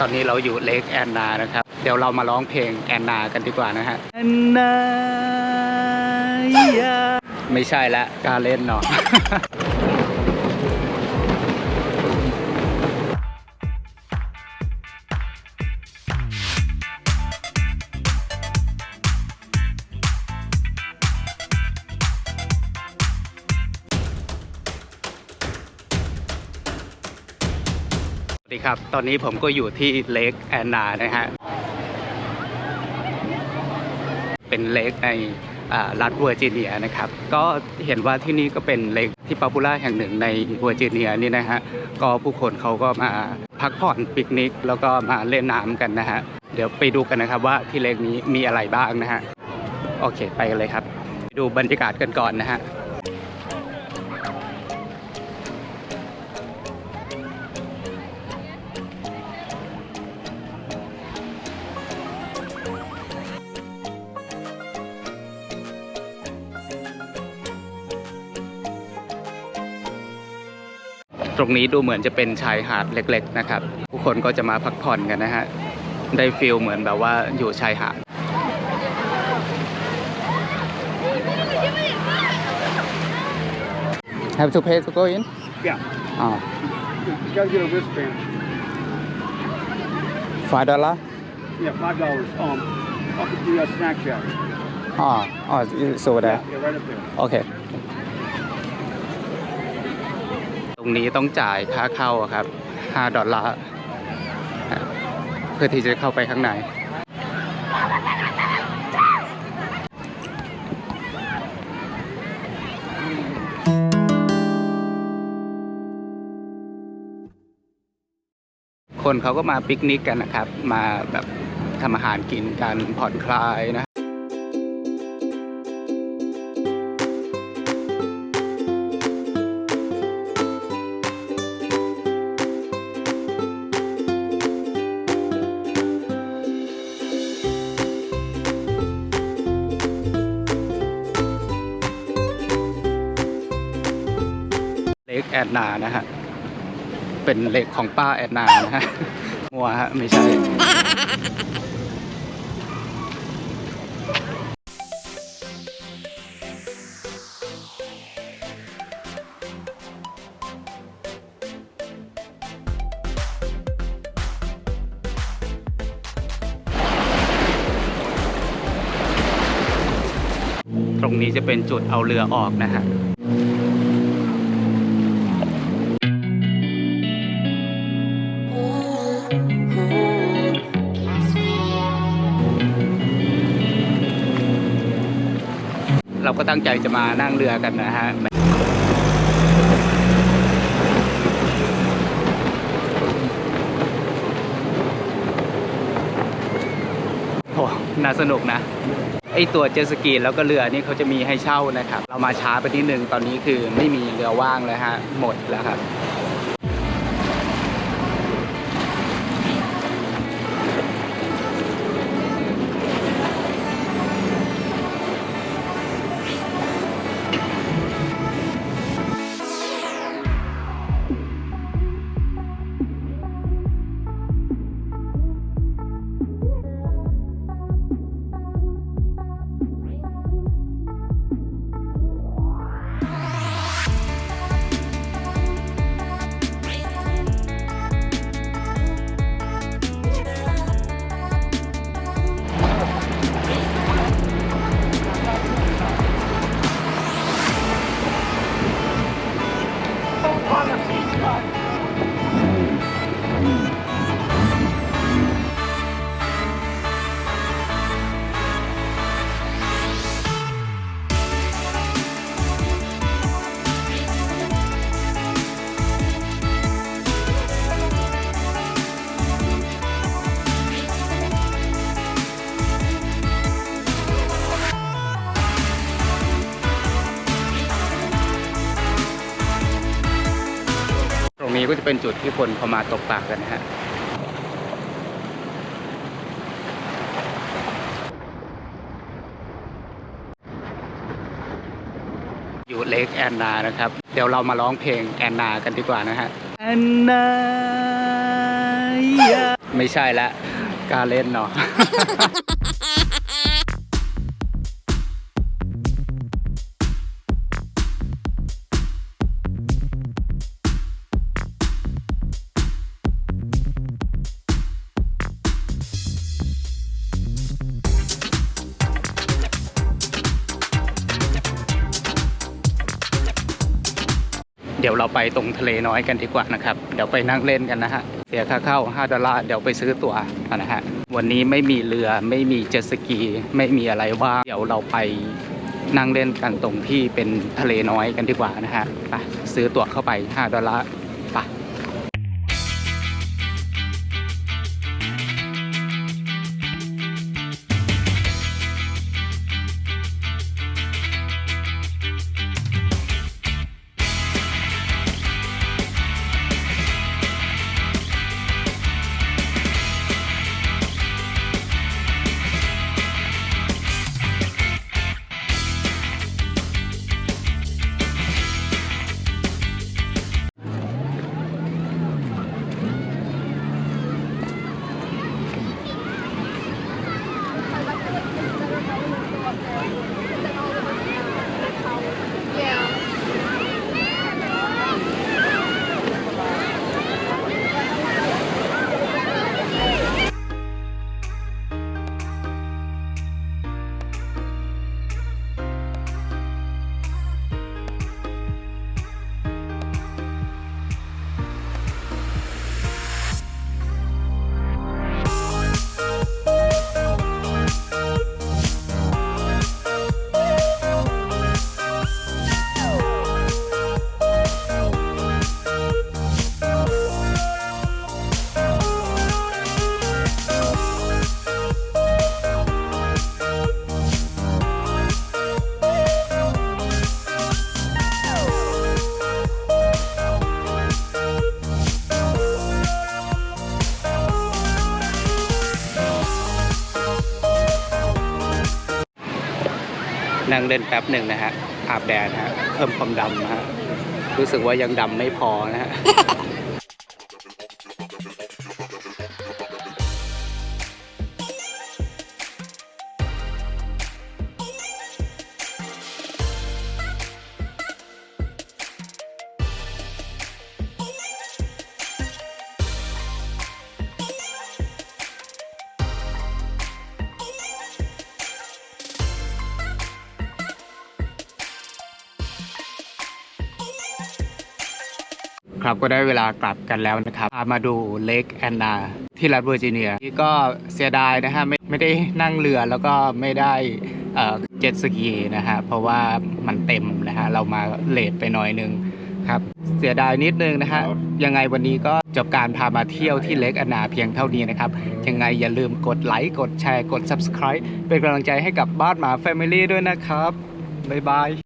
ตอนนี้เราอยู่เลกแอนนานะครับ เดี๋ยวเรามาร้องเพลงแอนนากันดีกว่านะฮะแอนนาไม่ใช่ละการเล่นเนาะ ครับ ตอนนี้ผมก็อยู่ที่เลกแอนนานะฮะ เป็นเลกในรัฐเวอร์จิเนียนะครับ ก็เห็นว่าที่นี่ก็เป็นเลกที่ป๊อปปูล่าแห่งหนึ่งในเวอร์จิเนียนี่นะฮะ ก็ผู้คนเขาก็มาพักผ่อนปิกนิก แล้วก็มาเล่นน้ำกันนะฮะ เดี๋ยวไปดูกันนะครับว่าที่เลกนี้มีอะไรบ้างนะฮะ โอเคไปกันเลยครับ ดูบรรยากาศกันก่อนนะฮะ ตรงนี้ดูเหมือนจะเป็นชายหาดเล็ก ๆ นะครับ ผู้คนก็จะมาพักผ่อนกันนะฮะ ได้ฟิลเหมือนแบบว่าอยู่ชายหาด Have to pay to go in? Yeah. Oh, You gotta get a wristband. five dollar? Yeah, five dollars. Um, up at the uh, snack shack. Oh, oh, it's over there. Yeah, yeah, right up there. โอเคต รงนี้ต้องจ่ายค่าเข้าครับ5ดอลลาร์เพื่อที่จะเข้าไปข้างใน คนเขาก็มาปิกนิกกันนะครับ มาแบบทำอาหารกินกันผ่อนคลายนะ เลกแอนนานะฮะ เป็นเล็กของป้าแอนนานะฮะมัวฮะไม่ใช่ตรงนี้จะเป็นจุดเอาเรือออกนะฮะ ก็ตั้งใจจะมานั่งเรือกันนะฮะโอ้น่าสนุกนะไอตัวเจสกีแล้วก็เรือนี่เขาจะมีให้เช่านะครับ เรามาช้าไปนิดนึงตอนนี้คือไม่มีเรือว่างเลยฮะหมดแล้วครับ เป็นจุดที่คนเขามาตกปลากันนะฮะอยู่เลกแอนนานะครับ เดี๋ยวเรามาร้องเพลงแอนนากันดีกว่านะฮะแอนนาไม่ใช่ละกล้าเล่นเนาะ เดี๋ยวเราไปตรงทะเลน้อยกันดีกว่านะครับ เดี๋ยวไปนั่งเล่นกันนะฮะ เสียค่าเข้า 5 ดอลลาร์ เดี๋ยวไปซื้อตั๋วกันนะฮะ วันนี้ไม่มีเรือ ไม่มีเจ็ตสกี ไม่มีอะไรว่างเดี๋ยวเราไปนั่งเล่นกันตรงที่เป็นทะเลน้อยกันดีกว่านะฮะไปซื้อตั๋วเข้าไป 5 ดอลลาร์ นั่งเล่นแป๊บหนึ่งนะฮะอาบแดดนะฮะเพิ่มความดำนะฮะรู้สึกว่ายังดำไม่พอนะฮะ ครับก็ได้เวลากลับกันแล้วนะครับพามาดูเลกแอนนา ที่รัฐเวอร์จิเนียที่ก็เสียดายนะฮะไม่ไม่ได้นั่งเรือแล้วก็ไม่ได้เอ่อเจ็ตสกีนะฮะเพราะว่ามันเต็มนะฮะเรามาเลทไปหน่อยนึงครับเสียดายนิดนึงนะฮะยังไงวันนี้ก็จบการพามาเที่ยวที่เลกแอนนาเพียงเท่านี้นะครับ ยังไงอย่าลืมกดไลค์ กดแชร์ กด subscribe เป็นกำลังใจให้กับบ้านหมา Family ด้วยนะครับ บ๊ายบาย